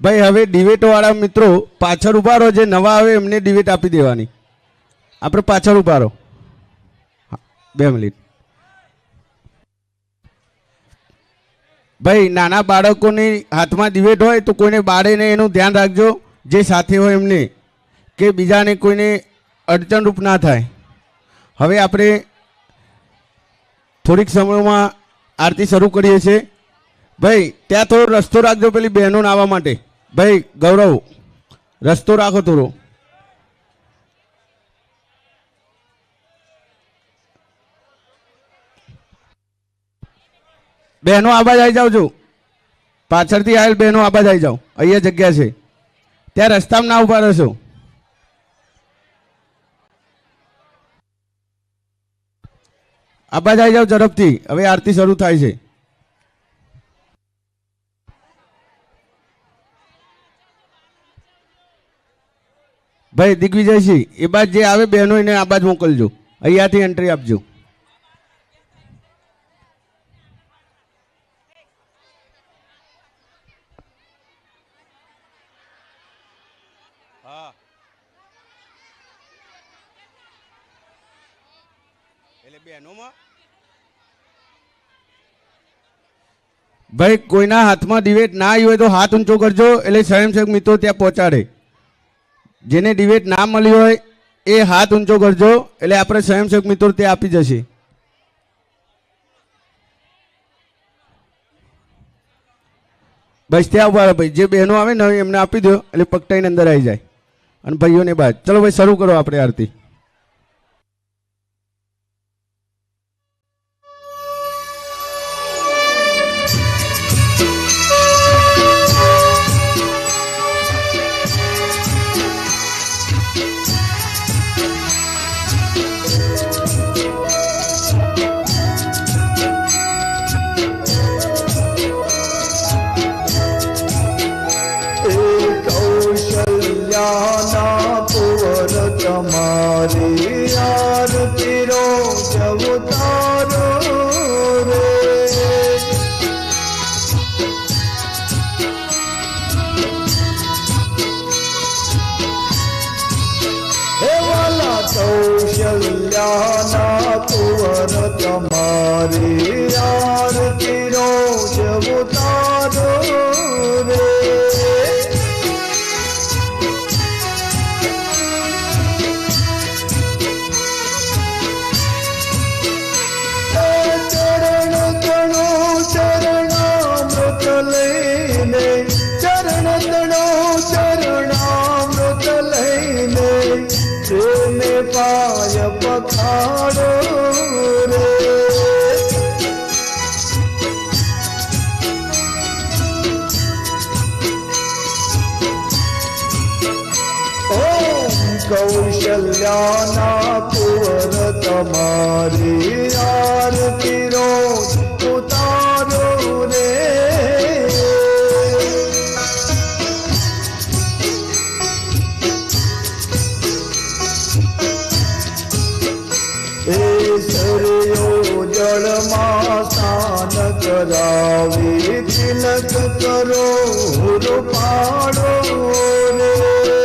ભાઈ, હવે ડિબેટવાળા મિત્રો પાછળ ઊભા રહો, જે નવા આવે એમને ડિબેટ આપી દેવાની. આપણે પાછળ ઊભા રહો. બે મિનિટ. ભાઈ, નાના બાળકોની હાથમાં ડિબેટ હોય તો કોઈને બાળે ને એનું ધ્યાન રાખજો, જે સાથે હોય એમને, કે બીજાને કોઈને અડચણરૂપ ના થાય. હવે આપણે થોડીક સમયમાં આરતી શરૂ કરીએ છીએ. ભાઈ, ત્યાં થોડો રસ્તો રાખજો પેલી બહેનોને આવવા માટે. ભાઈ, ગૌરવ, રસ્તો રાખો થોડો. બહેનો આબાજ આવી જાઓ છો પાછળથી આવેલ બહેનો આબાજ આવી જાઓ અહીંયા જગ્યા છે. ત્યાં રસ્તામાં ના ઊભા રહેશો. આબાજ આવી જાઓ ઝડપથી. હવે આરતી શરૂ થાય છે. ભાઈ દિગ્વિજયસિંહ એ બાદ જે આવે બહેનો એને આ બાજ મોકલજો. અહીંયાથી એન્ટ્રી આપજો. ભાઈ કોઈના હાથમાં ડિબેટ ના આવી હોય તો હાથ ઊંચો કરજો એટલે સ્વયંસેવક મિત્રો ત્યાં પહોંચાડે. જેને ડિબેટ ના મળી હોય, એ હાથ ઊંચો કરજો. એટલે આપણે સ્વયંસેવક મિત્રો તે આપી જશે. બસ ત્યાં ઊભા ભાઈ. જે બહેનો આવે ને, એમને આપી દો. એટલે પકટાઈને અંદર આવી જાય. અને ભાઈઓને બાદ. ચલો ભાઈ, શરૂ કરો આપણે આરતી. Lord. એ સરિયો જળમાં સ્નાન કરાવી, તિલક કરો રૂપાડો રે.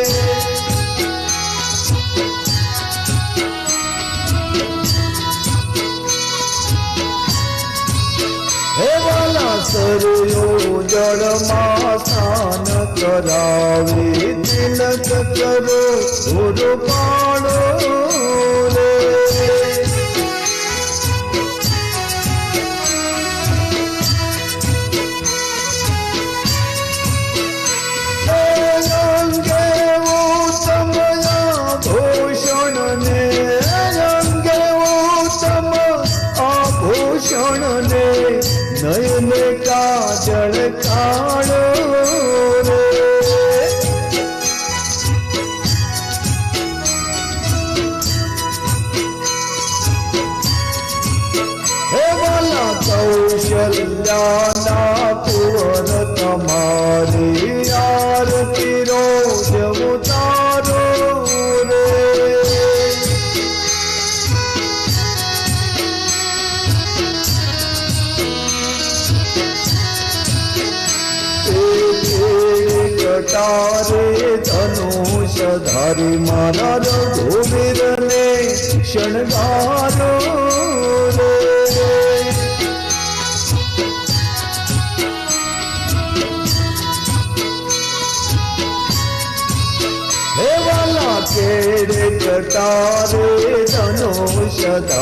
હે વાલા સરયો જળમાં સ્નાન કરાવી, તિલક કરો ગુરુ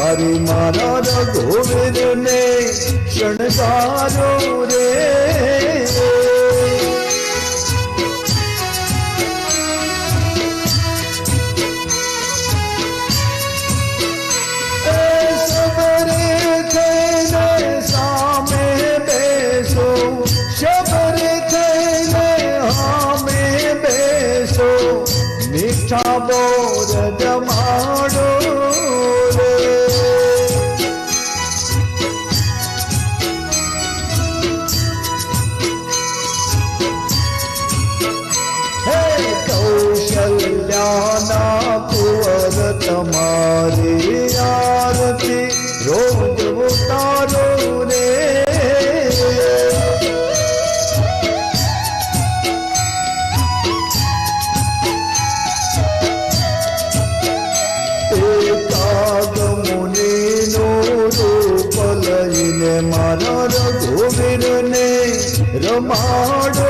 તારી મારા રઘુવીરને શણગારો રે. કાગમુનિનો રૂપ લઈને મારા રઘુવીરને રમાડો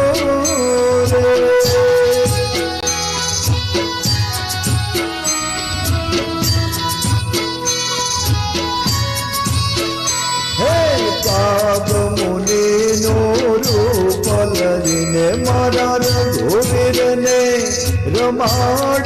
રે મારા રઘુવીરને રમા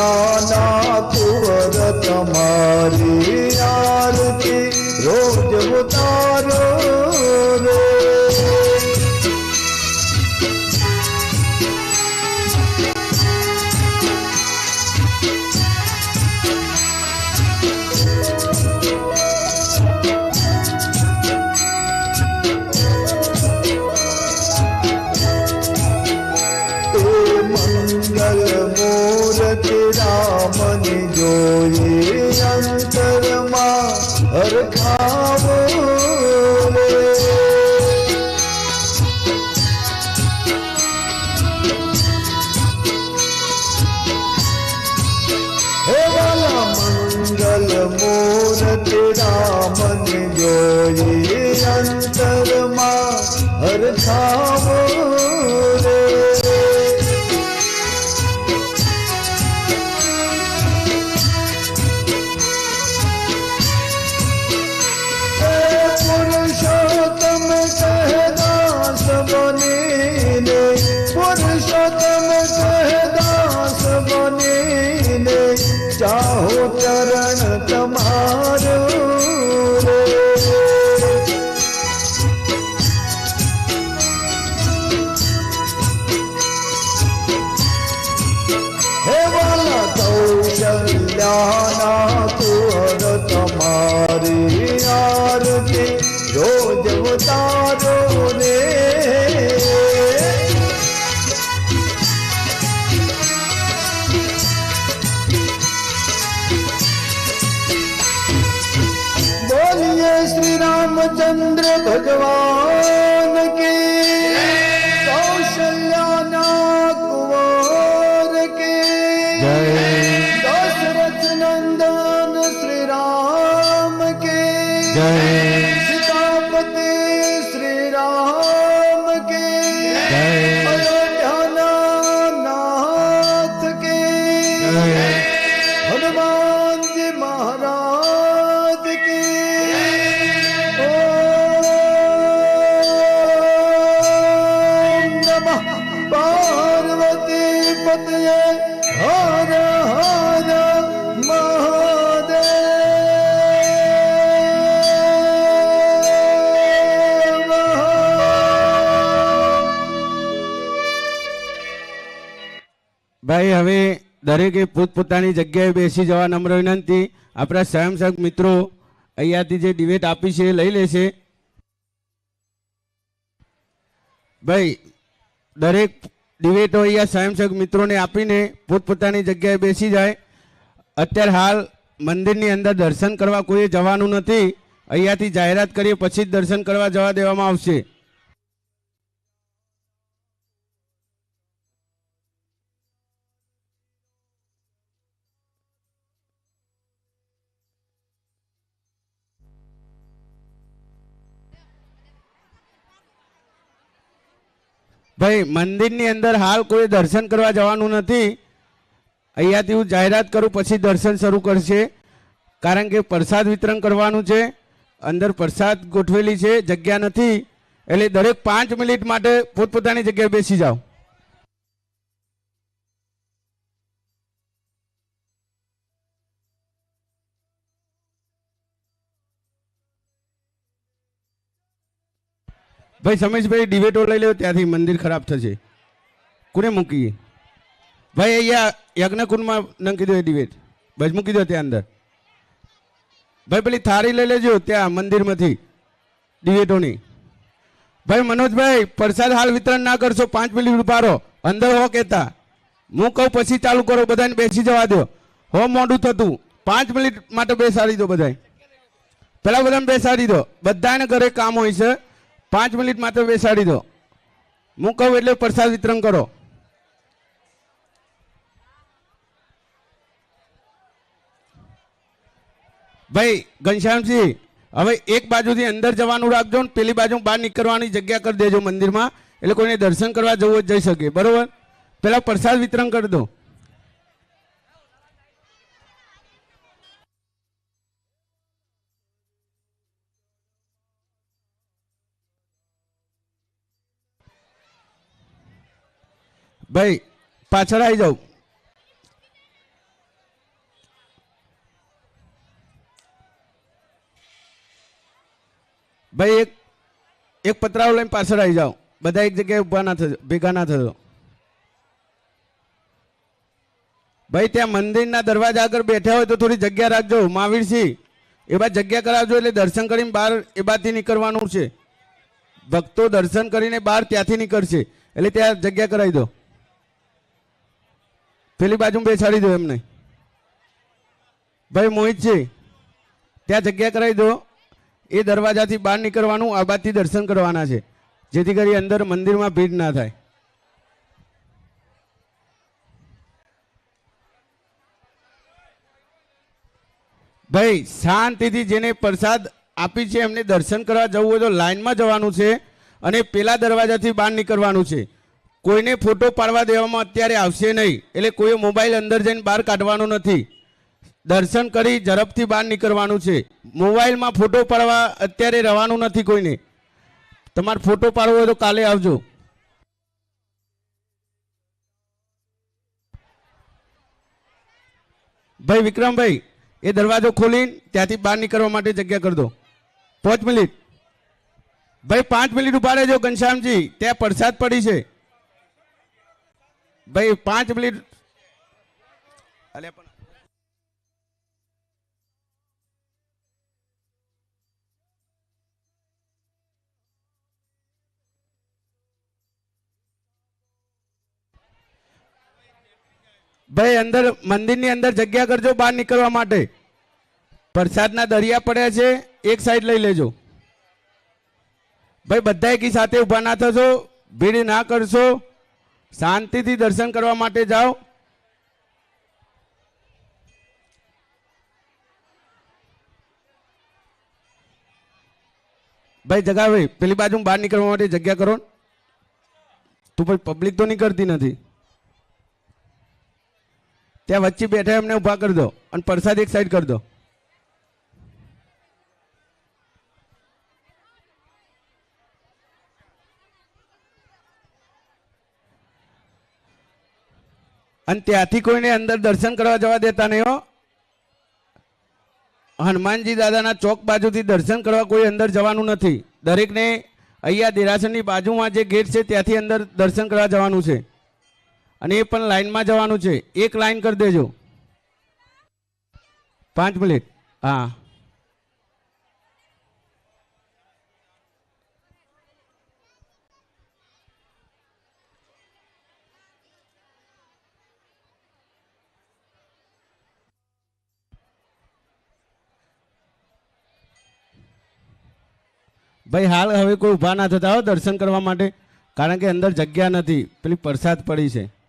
જ્ઞાના કુંવર તમારી ગયો અંતરમાં હરખાવો では ભાઈ, હવે દરેકે પોતપોતાની જગ્યાએ બેસી જવા નમ્ર વિનંતી. આપણા સ્વયંસેવક મિત્રો અહીંયાથી જે ડિબેટ આપી છે એ લઈ લેશે ભાઈ, દરેક ડિબેટો અહીંયા સ્વયંસેવક મિત્રોને આપીને પોતપોતાની જગ્યાએ બેસી જાય. અત્યારે હાલ મંદિરની અંદર દર્શન કરવા કોઈએ જવાનું નથી. અહીંયાથી જાહેરાત કરીએ, પછી જ દર્શન કરવા જવા દેવામાં આવશે. ભાઈ, મંદિરની અંદર હાલ કોઈ દર્શન કરવા જવાનું નથી. અહીંયાથી હું જાહેરાત કરું, પછી દર્શન શરૂ કરશે. કારણ કે પ્રસાદ વિતરણ કરવાનું છે. અંદર પ્રસાદ ગોઠવેલી છે, જગ્યા નથી. એટલે દરેક પાંચ મિનિટ માટે પોતપોતાની જગ્યાએ બેસી જાઓ. ભાઈ સમેશભાઈ ડિબેટો લઈ લો ત્યાંથી મંદિર ખરાબ થશે. કોને મૂકીએ? ભાઈ, અહીંયા યજ્ઞકુંડમાં નાખી દો એ ડિબેટ. બસ મૂકી દો ત્યાં અંદર. ભાઈ, પેલી થાળી લઈ લેજો, ત્યાં મંદિરમાંથી, ડિબેટોની. ભાઈ, મનોજભાઈ, પ્રસાદ હાલ વિતરણ ના કરશો, પાંચ મિનિટ ઉપાડો અંદર હો કહેતા. હું કહું, પછી ચાલુ કરો, બધાને બેસી જવા દો. હો, મોડું થતું. પાંચ મિનિટ માટે બેસાડી દો બધાય. પેલા બધાને બેસાડી દો. બધાને ઘરે કામ હોય છે. પાંચ મિનિટ માત્ર બેસાડી દો. હું કહું એટલે પ્રસાદ વિતરણ કરો. ભાઈ, ઘનશ્યામજી, હવે એક બાજુથી અંદર જવાનું રાખજો ને પેલી બાજુ બહાર નીકળવાની જગ્યા કરી દેજો મંદિરમાં. એટલે કોઈને દર્શન કરવા જવું જઈ શકે. બરોબર? પેલા પ્રસાદ વિતરણ કરી દો. ભાઈ, પાછળ આવી જાઉં. ભાઈ, એક એક પતરાઓ લઈને પાછળ આવી જાઓ બધા એક જગ્યાએ ઊભા ના થજો, ભેગા ના થજો. ભાઈ, ત્યાં મંદિરના દરવાજા આગળ બેઠા હોય તો થોડી જગ્યા રાખજો મહાવીરસિંહ એ બાદ જગ્યા કરાવજો એટલે દર્શન કરીને બહાર એ બાદથી નીકળવાનું છે. ભક્તો દર્શન કરીને બહાર ત્યાંથી નીકળશે. એટલે ત્યાં જગ્યા કરાવી દો. પેલી બાજુ બેસાડી દો એમને. ભાઈ મોહિતજી ત્યાં જગ્યા કરાવી દો. એ દરવાજાથી બહાર નીકળવાનું આ બાજથી દર્શન કરવાના છે, જેથી કરી અંદર મંદિરમાં ભીડ ના થાય. ભાઈ, શાંતિથી જેને પ્રસાદ આપી છે, એમને દર્શન કરવા જવું હોય તો લાઈનમાં જવાનું છે અને પેલા દરવાજાથી બહાર નીકળવાનું છે. કોઈને ફોટો પાડવા દેવામાં અત્યારે આવશે નહીં. એટલે કોઈએ મોબાઈલ અંદર જઈને બહાર કાઢવાનો નથી. દર્શન કરી ઝડપથી બહાર નીકળવાનું છે. મોબાઈલમાં ફોટો પાડવા અત્યારે રહેવાનું નથી કોઈને. તમારે ફોટો પાડવો હોય તો કાલે આવજો. ભાઈ વિક્રમભાઈ, એ દરવાજો ખોલીને ત્યાંથી બહાર નીકળવા માટે જગ્યા કરી દો. પાંચ મિનિટ. ભાઈ, પાંચ મિનિટ ઊભા રહેજો ઘનશ્યામજી. ત્યાં પ્રસાદ પડી છે. ભાઈ, પાંચ મિનિટ. ભાઈ, અંદર, મંદિરની અંદર જગ્યા કરજો બહાર નીકળવા માટે. પ્રસાદના દરિયા પડ્યા છે, એક સાઈડ લઈ લેજો. ભાઈ બધા એકી સાથે ઊભા ના થશો, ભીડ ના કરશો. શાંતિથી દર્શન કરવા માટે જાઓ. ભાઈ જગા ભાઈ પેલી બાજુ બહાર નીકળવા માટે જગ્યા કરો. તું ભાઈ પબ્લિક તો નીકળતી નથી. ત્યાં વચ્ચે બેઠા એમને ઊભા કરી દો અને પ્રસાદ એક સાઈડ કરી દો. અને ત્યાંથી કોઈને અંદર દર્શન કરવા જવા દેતા નહીં હો. હનુમાનજી દાદાના ચોક બાજુથી દર્શન કરવા કોઈ અંદર જવાનું નથી. દરેકને અહીંયા દેરાસરની બાજુમાં જે ગેટ છે ત્યાંથી અંદર દર્શન કરવા જવાનું છે. અને એ પણ લાઇનમાં જવાનું છે. એક લાઇન કરી દેજો. પાંચ મિનિટ. હા. ભાઈ, હાલ હવે કોઈ ઊભા ના થતા હો દર્શન કરવા માટે. કારણ કે અંદર જગ્યા નથી. પેલી પ્રસાદ પડી છે.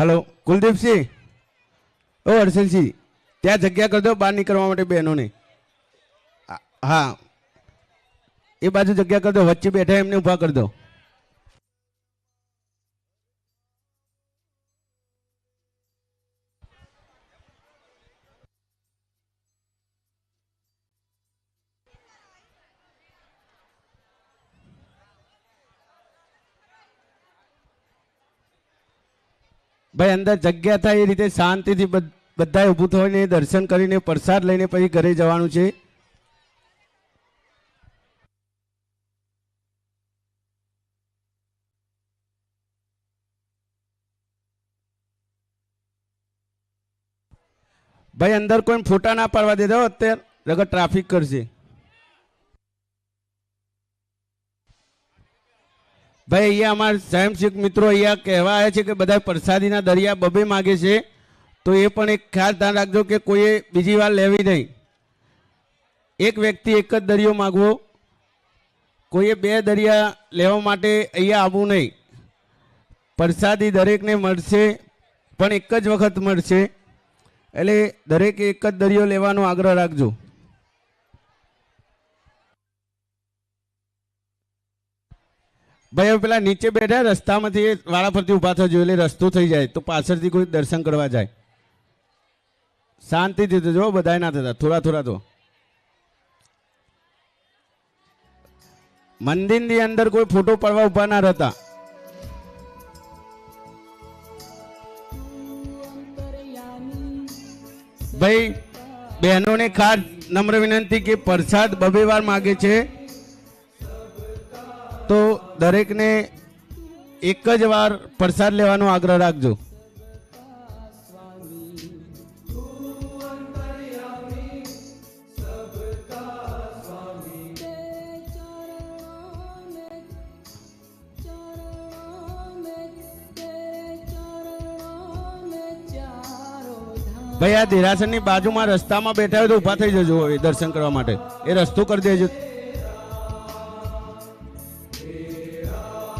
હલો, કુલદીપસિંહ. ઓ હર્ષલસિંહ ત્યાં જગ્યા કરી દો, બહાર નીકળવા માટે બહેનોને. હા. એ બાજુ જગ્યા કરી દો, વચ્ચે બેઠા એમને ઊભા કરી દો. ભાઈ, અંદર જગ્યા થાય એ રીતે શાંતિથી બધા ઊભું થઈને દર્શન કરીને પ્રસાદ લઈને પછી ઘરે જવાનું છે. ભાઈ, અંદર કોઈ ફોટા ના પાડવા દેતા અત્યારે? રગત ટ્રાફિક કરશે. ભાઈ, અહીંયા અમારા સ્વયંસેવક મિત્રો અહીંયા કહેવા આવ્યા છે કે બધા પ્રસાદીના દરિયા બબે માગે છે, તો એ પણ એક ખાસ ધ્યાન રાખજો કે કોઈએ બીજી વાર લેવી નહીં. એક વ્યક્તિ એક જ દરિયો માગવો, કોઈએ બે દરિયા લેવા માટે અહીંયા આવવું નહીં. પ્રસાદી દરેકને મળશે, પણ એક જ વખત મળશે. એટલે દરેકે એક જ દરિયો લેવાનો આગ્રહ રાખજો. ભાઈ, હવે પેલા નીચે બેઠા, રસ્તામાંથી વાળા પરથી ઊભા થયો એટલે રસ્તો થઈ જાય, તો પાછળથી કોઈ દર્શન કરવા જાય. શાંતિથી થજો બધા ના થતા, થોડા થોડા તો. મંદિરની અંદર કોઈ ફોટો પડવા ઊભા ના રહેતા. ભાઈ, બહેનોને ખાસ નમ્ર વિનંતી કે પ્રસાદ બબે વાર માગે છે. તો દરેકને એક જ વાર પ્રસાદ લેવાનો આગ્રહ રાખજો. ભાઈ, આ દેરાસરની બાજુમાં રસ્તામાં બેઠા હોય તો ઊભા થઈ જજો દર્શન કરવા માટે. એ રસ્તો કરી દેજો.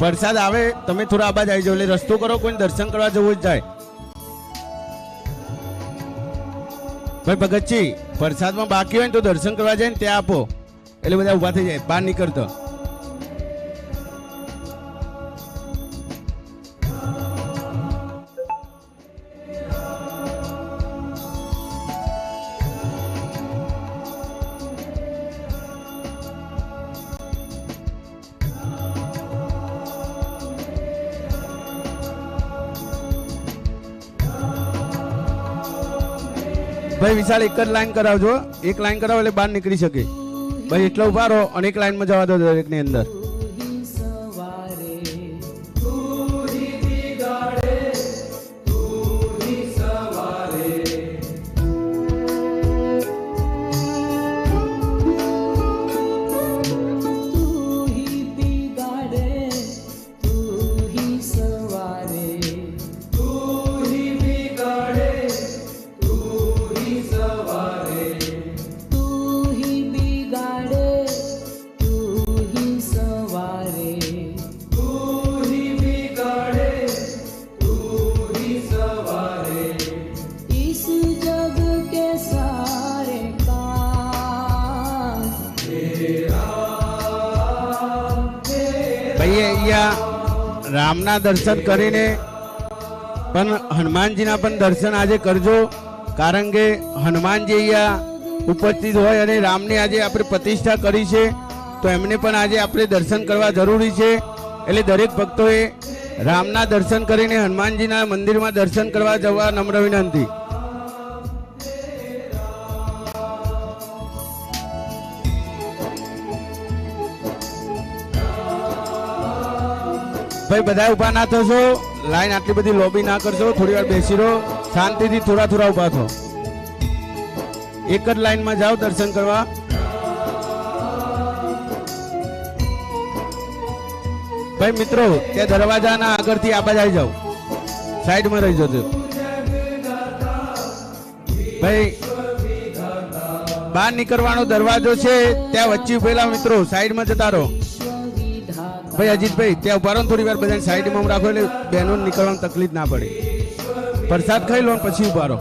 વરસાદ આવે, તમે થોડા આબાજ આવી જાઓ. એટલે રસ્તો કરો કોઈ દર્શન કરવા જવું જ જાય. ભાઈ ભગતજી, વરસાદમાં બાકી હોય ને તો દર્શન કરવા જાય ને ત્યાં આપો. એટલે બધા ઊભા થઈ જાય, બહાર નીકળતો. ભાઈ વિશાળ એક જ લાઈન કરાવજો એક લાઈન કરાવો એટલે બહાર નીકળી શકે. ભાઈ, એટલો ઊભા રહો અને એક લાઈનમાં જવા દો દરેકની અંદર. ભાઈ અહીંયા રામના દર્શન કરીને પણ હનુમાનજીના પણ દર્શન આજે કરજો, કારણ કે હનુમાનજી અહીંયા ઉપસ્થિત હોય અને રામની આજે આપણે પ્રતિષ્ઠા કરી છે, તો એમને પણ આજે આપણે દર્શન કરવા જરૂરી છે. એટલે દરેક ભક્તોએ રામના દર્શન કરીને હનુમાનજીના મંદિરમાં દર્શન કરવા જવા નમ્ર વિનંતી. ભાઈ બધા ઊભા ના થશો. લાઈન આટલી બધી લોબી ના કરશો. થોડી વાર બેસી રહો શાંતિથી થોડા થોડા ઊભા થો. એક જ લાઈનમાં જાઓ દર્શન કરવા. ભાઈ, મિત્રો તે દરવાજાના આગળથી આ બાજુ આવી જાઓ. સાઈડમાં રહી જજો ભાઈ, બહાર નીકળવાનો દરવાજો છે. ત્યાં વચ્ચે ઉભેલા મિત્રો, સાઈડમાં જતા રહો. ભાઈ અજીતભાઈ, ત્યાં ઊભા રહો થોડી વાર બધાને સાઈડમાં રાખો એટલે બહેનો નીકળવાની તકલીફ ના પડે. પ્રસાદ ખાઈ લો પછી ઊભા રહો.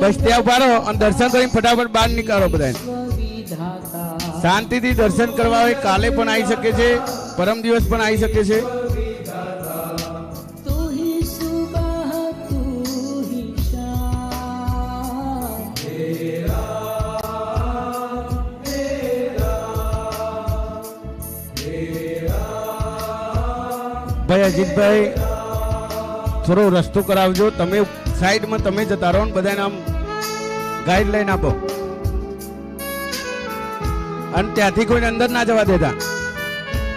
બસ ત્યાં ઊભા રહો અને દર્શન કરીને ફટાફટ બહાર નીકળો બધા શાંતિથી દર્શન કરવા કાલે પણ આવી શકે છે, પરમ દિવસ પણ આવી શકે છે. ભાઈ અજીતભાઈ થોડો રસ્તો કરાવજો. તમે સાઈડમાં તમે જતા રહો ને બધાને આમ ગાઈડલાઈન આપો. અને ત્યાંથી કોઈને અંદર ના જવા દેતા.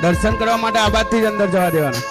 દર્શન કરવા માટે આ બાજથી જ અંદર જવા દેવાના.